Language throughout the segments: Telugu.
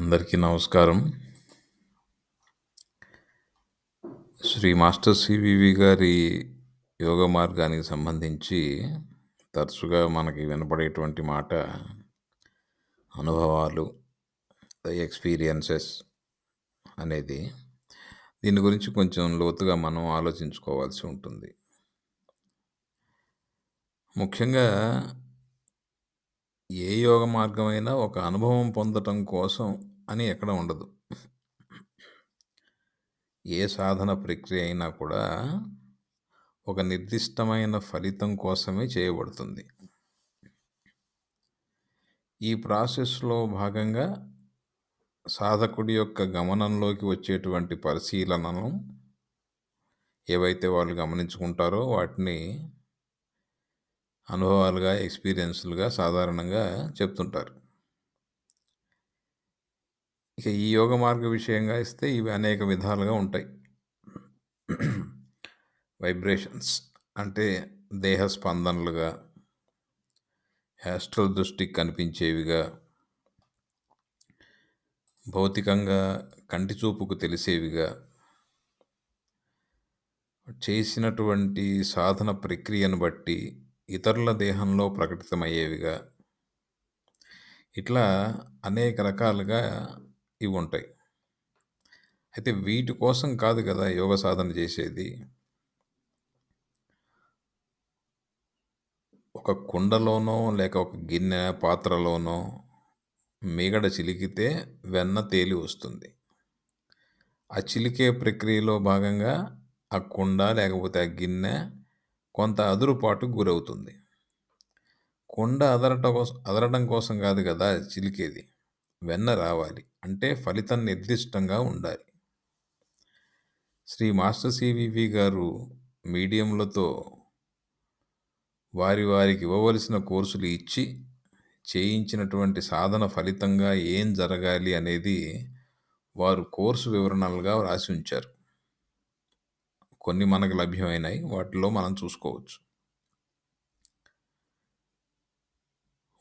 అందరికీ నమస్కారం. శ్రీ మాస్టర్ సివివి గారి యోగ మార్గానికి సంబంధించి తరచుగా మనకి వినపడేటువంటి మాట అనుభవాలు ఎక్స్పీరియన్సెస్ అనేది. దీని గురించి కొంచెం లోతుగా మనం ఆలోచించుకోవాల్సి ఉంటుంది. ముఖ్యంగా ఏ యోగ మార్గమైనా ఒక అనుభవం పొందటం కోసం అని ఎక్కడ ఉండదు. ఏ సాధన ప్రక్రియ అయినా కూడా ఒక నిర్దిష్టమైన ఫలితం కోసమే చేయబడుతుంది. ఈ ప్రాసెస్‌లో భాగంగా సాధకుడి యొక్క గమనంలోకి వచ్చేటువంటి పరిశీలనను ఏవైతే వాళ్ళు గమనించుకుంటారో వాటిని అనుభవాలుగా, ఎక్స్‌పీరియన్స్‌లుగా సాధారణంగా చెప్తుంటారు. ఇక ఈ యోగ మార్గ విషయంగా ఇస్తే ఇవి అనేక విధాలుగా ఉంటాయి. వైబ్రేషన్స్ అంటే దేహ స్పందనలుగా, యాస్ట్రల్ దృష్టికి కనిపించేవిగా, భౌతికంగా కంటి చూపుకు తెలిసేవిగా చేసినటువంటి సాధన ప్రక్రియను బట్టి ఇతరుల దేహంలో ప్రకటితమయ్యేవిగా ఇట్లా అనేక రకాలుగా ఇవి ఉంటాయి. అయితే వీటి కోసం కాదు కదా యోగ సాధన చేసేది. ఒక కుండలోనో లేక ఒక గిన్నె పాత్రలోనో మిగడ చిలికితే వెన్న తేలి వస్తుంది. ఆ చిలికే ప్రక్రియలో భాగంగా ఆ కుండ లేకపోతే ఆ గిన్నె కొంత అదురుపాటుకు గురవుతుంది. కుండ అదరట కోసం అదరడం కోసం కాదు కదా చిలికేది. వెన్న రావాలి. అంటే ఫలితం నిర్దిష్టంగా ఉండాలి. శ్రీ మాస్టర్ సివివి గారు మీడియంలతో వారి వారికి ఇవ్వవలసిన కోర్సులు ఇచ్చి చేయించినటువంటి సాధన ఫలితంగా ఏం జరగాలి అనేది వారు కోర్సు వివరణలుగా వ్రాసి ఉంచారు. కొన్ని మనకు లభ్యమైనాయి వాటిలో మనం చూసుకోవచ్చు.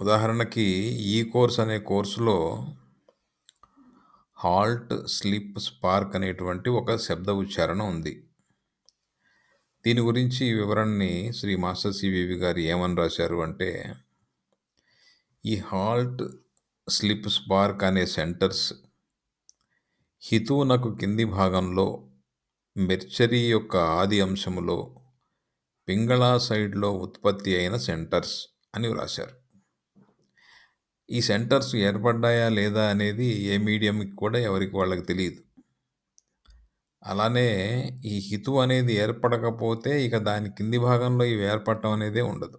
ఉదాహరణకి ఈ కోర్స్ అనే కోర్సులో హాల్ట్ స్లిప్ స్పార్క్ అనేటువంటి ఒక శబ్ద ఉచ్చారణ ఉంది. దీని గురించి వివరణని శ్రీ మాస్టర్ సివివి గారు ఏమని రాశారు అంటే ఈ హాల్ట్ స్లిప్ స్పార్క్ అనే సెంటర్స్ హితువునకు కింది భాగంలో మెర్చరీ యొక్క ఆది అంశములో పింగళా సైడ్లో ఉత్పత్తి అయిన సెంటర్స్ అని వ్రాశారు. ఈ సెంటర్స్ ఏర్పడ్డాయా లేదా అనేది ఏ మీడియంకి కూడా ఎవరికి వాళ్ళకి తెలియదు. అలానే ఈ హితు అనేది ఏర్పడకపోతే ఇక దాని కింది భాగంలో ఇవి ఏర్పడటం అనేదే ఉండదు.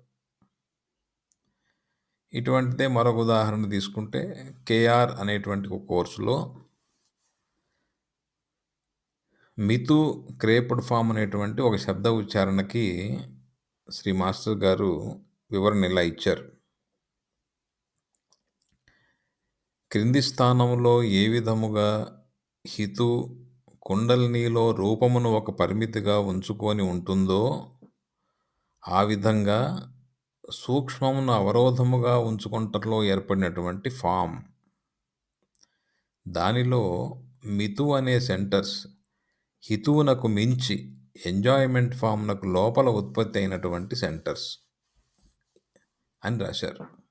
ఇటువంటిదే మరొక ఉదాహరణ తీసుకుంటే కేఆర్ అనేటువంటి ఒక కోర్సులో మితు క్రేప్డ్ ఫామ్ అనేటువంటి ఒక శబ్ద ఉచ్చారణకి శ్రీ మాస్టర్ గారు వివరణ ఇలా ఇచ్చారు. క్రింది స్థానంలో ఏ విధముగా హితు కుండలినిలో రూపమును ఒక పరిమితిగా ఉంచుకొని ఉంటుందో ఆ విధంగా సూక్ష్మమును అవరోధముగా ఉంచుకుంటలో ఏర్పడినటువంటి ఫామ్. దానిలో మితు అనే సెంటర్స్ హితువునకు మించి ఎంజాయ్మెంట్ ఫామ్నకు లోపల ఉత్పత్తి అయినటువంటి సెంటర్స్ అని రాశారు.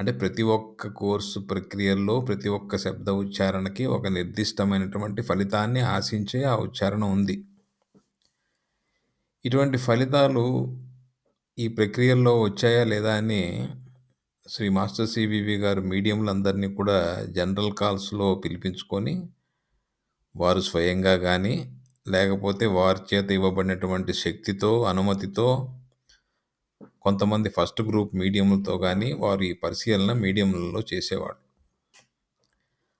అంటే ప్రతి ఒక్క కోర్సు ప్రక్రియల్లో ప్రతి ఒక్క శబ్ద ఉచ్చారణకి ఒక నిర్దిష్టమైనటువంటి ఫలితాన్ని ఆశించే ఆ ఉచ్చారణ ఉంది. ఇటువంటి ఫలితాలు ఈ ప్రక్రియల్లో వచ్చాయా లేదా అని శ్రీ మాస్టర్ సివివి గారు మీడియంలందరినీ కూడా జనరల్ కాల్స్లో పిలిపించుకొని వారు స్వయంగా కానీ లేకపోతే వారి చేత ఇవ్వబడినటువంటి శక్తితో అనుమతితో కొంతమంది ఫస్ట్ గ్రూప్ మీడియంలతో కానీ వారు ఈ పరిశీలన మీడియంలలో చేసేవాడు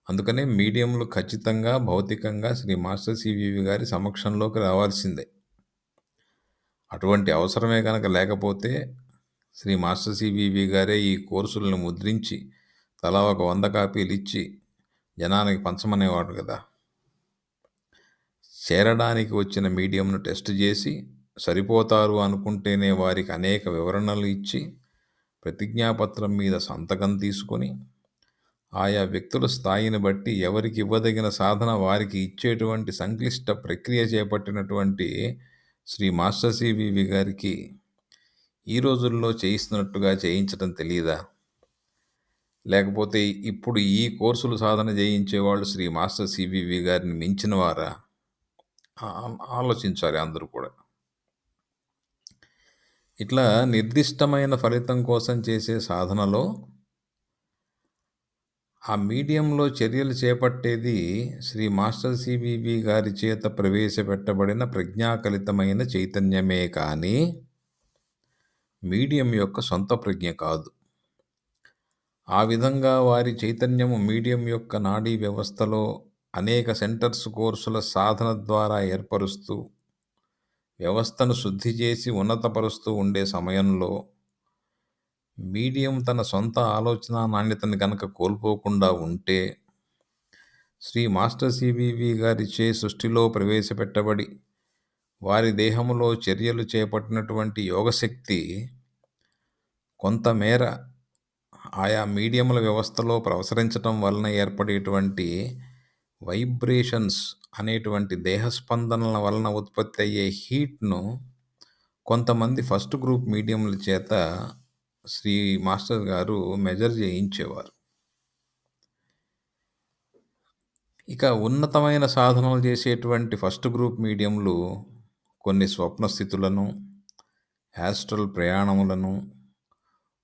అందుకనే మీడియంలు ఖచ్చితంగా భౌతికంగా శ్రీ మాస్టర్ సివివి గారి సమక్షంలోకి రావాల్సిందే. అటువంటి అవసరమే కనుక లేకపోతే శ్రీ మాస్టర్ సివివి గారే ఈ కోర్సులను ముద్రించి తలా ఒక వంద కాపీలు ఇచ్చి జనానికి పంచమనేవాడు కదా. చేరడానికి వచ్చిన మీడియంను టెస్ట్ చేసి సరిపోతారు అనుకుంటేనే వారికి అనేక వివరణలు ఇచ్చి ప్రతిజ్ఞాపత్రం మీద సంతకం తీసుకొని ఆయా వ్యక్తుల స్థాయిని బట్టి ఎవరికి ఇవ్వదగిన సాధన వారికి ఇచ్చేటువంటి సంక్లిష్ట ప్రక్రియ చేపట్టినటువంటి శ్రీ మాస్టర్ సివివి గారికి ఈ రోజుల్లో చేయిస్తున్నట్టుగా చేయించడం తెలియదా లేకపోతే ఇప్పుడు ఈ కోర్సులు సాధన చేయించేవాళ్ళు శ్రీ మాస్టర్ సివివి గారిని మించిన వారా? ఆలోచించాలి అందరూ కూడా. ఇట్లా నిర్దిష్టమైన ఫలితం కోసం చేసే సాధనలో ఆ మీడియంలో చర్యలు చేపట్టేది శ్రీ మాస్టర్ సిబిబి గారి చేత ప్రవేశపెట్టబడిన ప్రజ్ఞాకలితమైన చైతన్యమే కానీ మీడియం యొక్క సొంత ప్రజ్ఞ కాదు. ఆ విధంగా వారి చైతన్యము మీడియం యొక్క నాడీ వ్యవస్థలో అనేక సెంటర్స్ కోర్సుల సాధన ద్వారా ఏర్పరుస్తూ వ్యవస్థను శుద్ధి చేసి ఉన్నతపరుస్తూ ఉండే సమయంలో మీడియం తన సొంత ఆలోచన నాణ్యతని కనుక కోల్పోకుండా ఉంటే శ్రీ మాస్టర్ సివివి గారిచే సృష్టిలో ప్రవేశపెట్టబడి వారి దేహంలో చర్యలు చేపట్టినటువంటి యోగశక్తి కొంతమేర ఆయా మీడియముల వ్యవస్థలో ప్రసరించటం వలన ఏర్పడేటువంటి వైబ్రేషన్స్ అనేటువంటి దేహస్పందనల వలన ఉత్పత్తి అయ్యే హీట్ను కొంతమంది ఫస్ట్ గ్రూప్ మీడియంల చేత శ్రీ మాస్టర్ గారు మెజర్ చేయించేవారు. ఇక ఉన్నతమైన సాధనలు చేసేటువంటి ఫస్ట్ గ్రూప్ మీడియంలు కొన్ని స్వప్న స్థితులను యాస్ట్రల్ ప్రయాణములను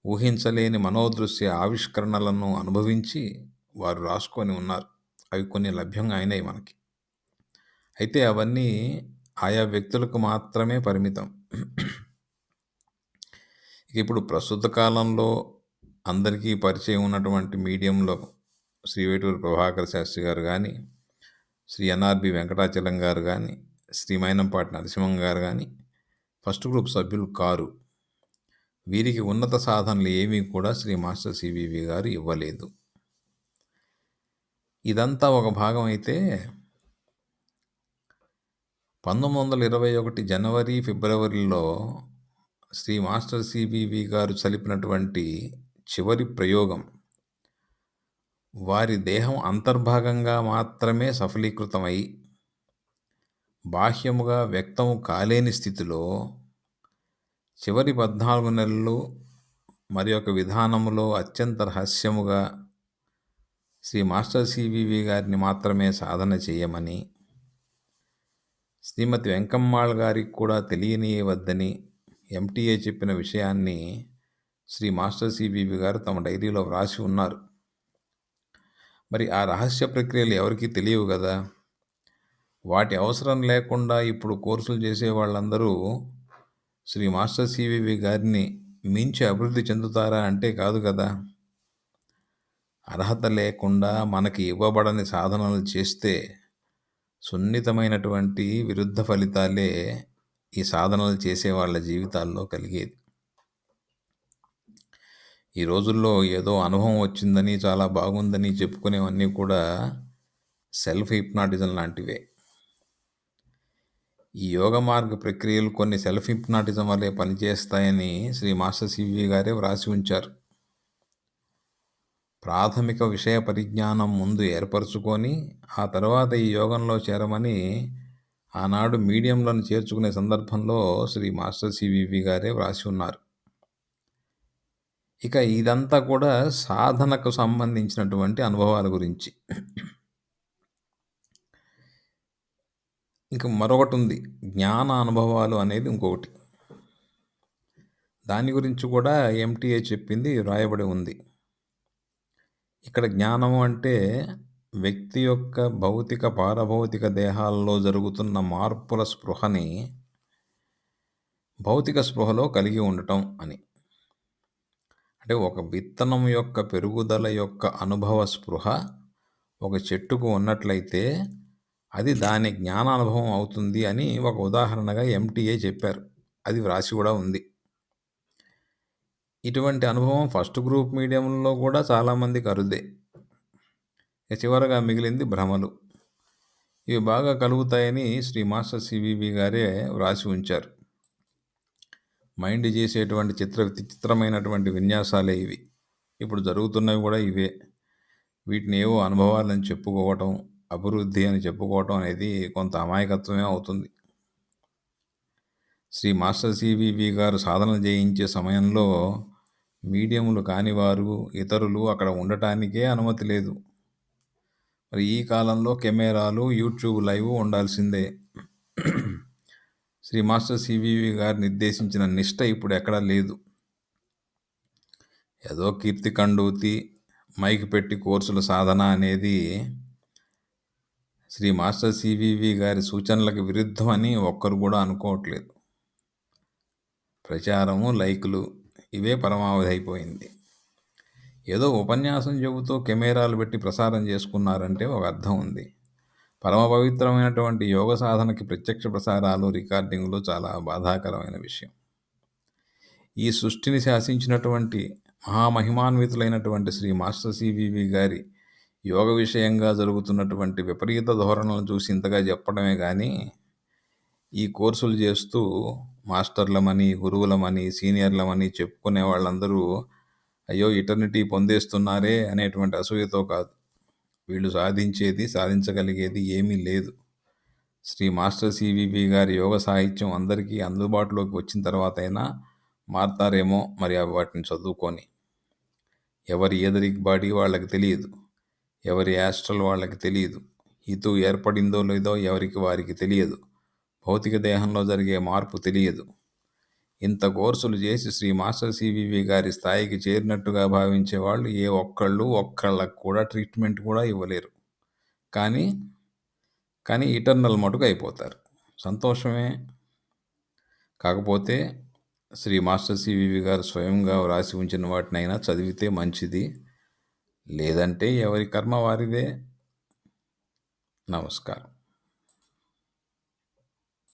ఊహించలేని మనోదృశ్య ఆవిష్కరణలను అనుభవించి వారు రాసుకొని ఉన్నారు. అవి కొన్ని లభ్యంగా అయినాయి మనకి. అయితే అవన్నీ ఆయా వ్యక్తులకు మాత్రమే పరిమితం. ఇప్పుడు ప్రస్తుత కాలంలో అందరికీ పరిచయం ఉన్నటువంటి మీడియంలో శ్రీ వేటూరు ప్రభాకర్ శాస్త్రి గారు కానీ శ్రీ ఎన్ఆర్బి వెంకటాచలం గారు కానీ శ్రీ మైనంపాటి నరసింహం గారు కానీ ఫస్ట్ గ్రూప్ సభ్యులు కారు. వీరికి ఉన్నత సాధనలు ఏమీ కూడా శ్రీ మాస్టర్ సివివి గారు ఇవ్వలేదు. ఇదంతా ఒక భాగం అయితే పంతొమ్మిది వందల ఇరవై ఒకటి జనవరి ఫిబ్రవరిలో శ్రీ మాస్టర్ సిబివి గారు చలిపినటువంటి చివరి ప్రయోగం. వారి దేహం అంతర్భాగంగా మాత్రమే సఫలీకృతమై బాహ్యముగా వ్యక్తం కాలేని స్థితిలో చివరి పద్నాలుగు నెలలు మరి ఒక విధానములో అత్యంత రహస్యముగా శ్రీ మాస్టర్ సివివి గారిని మాత్రమే సాధన చేయమని శ్రీమతి వెంకమ్మాళ్ గారికి కూడా తెలియనియవద్దని ఎంటీఏ చెప్పిన విషయాన్ని శ్రీ మాస్టర్ సిబిబి గారు తమ డైరీలో వ్రాసి ఉన్నారు. మరి ఆ రహస్య ప్రక్రియలు ఎవరికీ తెలియవు కదా? వాటి అవసరం లేకుండా ఇప్పుడు కోర్సులు చేసే వాళ్ళందరూ శ్రీ మాస్టర్ సివివి గారిని మించి అభివృద్ధి చెందుతారా అంటే కాదు కదా. అర్హత లేకుండా మనకి ఇవ్వబడని సాధనలు చేస్తే సున్నితమైనటువంటి విరుద్ధ ఫలితాలే ఈ సాధనలు చేసే వాళ్ళ జీవితాల్లో కలిగేది. ఈ రోజుల్లో ఏదో అనుభవం వచ్చిందని చాలా బాగుందని చెప్పుకునేవన్నీ కూడా సెల్ఫ్ హిప్నాటిజం లాంటివే. ఈ యోగ మార్గ ప్రక్రియలు కొన్ని సెల్ఫ్ హిప్నాటిజం వల్లే పనిచేస్తాయని శ్రీ మాస్టర్ సివి గారే వ్రాసి ఉంచారు. ప్రాథమిక విషయ పరిజ్ఞానం ముందు ఏర్పరచుకొని ఆ తర్వాత ఈ యోగంలో చేరమని ఆనాడు మీడియంలను చేర్చుకునే సందర్భంలో శ్రీ మాస్టర్ సివివి గారే వ్రాసి ఉన్నారు. ఇక ఇదంతా కూడా సాధనకు సంబంధించినటువంటి అనుభవాల గురించి. ఇంక మరొకటి ఉంది జ్ఞాన అనుభవాలు అనేది ఇంకొకటి. దాని గురించి కూడా ఎంటీఏ చెప్పింది రాయబడి ఉంది. ఇక్కడ జ్ఞానము అంటే వ్యక్తి యొక్క భౌతిక పారభౌతిక దేహాల్లో జరుగుతున్న మార్పుల స్పృహని భౌతిక స్పృహలో కలిగి ఉండటం అని. అంటే ఒక విత్తనం యొక్క పెరుగుదల యొక్క అనుభవ స్పృహ ఒక చెట్టుకు ఉన్నట్లయితే అది దాని జ్ఞానానుభవం అవుతుంది అని ఒక ఉదాహరణగా ఎంటీఏ చెప్పారు. అది వ్రాసి కూడా ఉంది. ఇటువంటి అనుభవం ఫస్ట్ గ్రూప్ మీడియంలో కూడా చాలామందికి అరుదే. చివరగా మిగిలింది భ్రమలు. ఇవి బాగా కలుగుతాయని శ్రీ మాస్టర్ సివివి గారే వ్రాసి ఉంచారు. మైండ్ చేసేటువంటి చిత్ర విచిత్రమైనటువంటి విన్యాసాలే ఇవి. ఇప్పుడు జరుగుతున్నవి కూడా ఇవే. వీటిని ఏవో అనుభవాలని చెప్పుకోవటం అభివృద్ధి అని చెప్పుకోవటం అనేది కొంత అమాయకత్వమే అవుతుంది. శ్రీ మాస్టర్ సివివి గారు సాధన చేయించే సమయంలో మీడియంలు కానివారు ఇతరులు అక్కడ ఉండటానికే అనుమతి లేదు. మరి ఈ కాలంలో కెమెరాలు యూట్యూబ్ లైవ్ ఉండాల్సిందే. శ్రీ మాస్టర్ సివివి గారు నిర్దేశించిన నిష్ట ఇప్పుడు ఎక్కడా లేదు. ఏదో కీర్తి కండూతి మైక్ పెట్టి కోర్సుల సాధన అనేది శ్రీ మాస్టర్ సివివి గారి సూచనలకు విరుద్ధమని ఒక్కరు కూడా అనుకోవట్లేదు. ప్రచారము లైకులు ఇవే పరమావధి అయిపోయింది ఏదో ఉపన్యాసం చెబుతూ కెమెరాలు పెట్టి ప్రసారం చేసుకున్నారంటే ఒక అర్థం ఉంది. పరమ పవిత్రమైనటువంటి యోగ సాధనకి ప్రత్యక్ష ప్రసారాలు రికార్డింగ్లు చాలా బాధాకరమైన విషయం. ఈ సృష్టిని శాసించినటువంటి మహామహిమాన్వితులైనటువంటి శ్రీ మాస్టర్ సివివి గారి యోగ విషయంగా జరుగుతున్నటువంటి విపరీత ధోరణులను చూసి ఇంతగా చెప్పడమే కానీ ఈ కోర్సులు చేస్తూ మాస్టర్లమని గురువులమని సీనియర్లమని చెప్పుకునే వాళ్ళందరూ అయ్యో ఇటర్నిటీ పొందేస్తున్నారే అనేటువంటి అసూయతో కాదు. వీళ్ళు సాధించేది సాధించగలిగేది ఏమీ లేదు. శ్రీ మాస్టర్ సివివి గారి యోగ సాహిత్యం అందరికీ అందుబాటులోకి వచ్చిన తర్వాత అయినా మారతారేమో మరి వాటిని చదువుకొని. ఎవరి ఎదరిక్ బాడీ వాళ్ళకి తెలియదు. ఎవరి యాస్ట్రల్ వాళ్ళకి తెలియదు. హితు ఏర్పడిందో లేదో ఎవరికి వారికి తెలియదు. భౌతిక దేహంలో జరిగే మార్పు తెలియదు. ఇంత కోర్సులు చేసి శ్రీ మాస్టర్ సివివి గారి స్థాయికి చేరినట్టుగా భావించే వాళ్ళు ఏ ఒక్కళ్ళు ఒక్కళ్ళకు కూడా ట్రీట్మెంట్ కూడా ఇవ్వలేరు. కానీ కానీ ఇటర్నల్ మటుకు అయిపోతారు. సంతోషమే. కాకపోతే శ్రీ మాస్టర్ సివివి గారు స్వయంగా వ్రాసి ఉంచిన వాటినైనా చదివితే మంచిది. లేదంటే ఎవరి కర్మ వారిదే. నమస్కారం.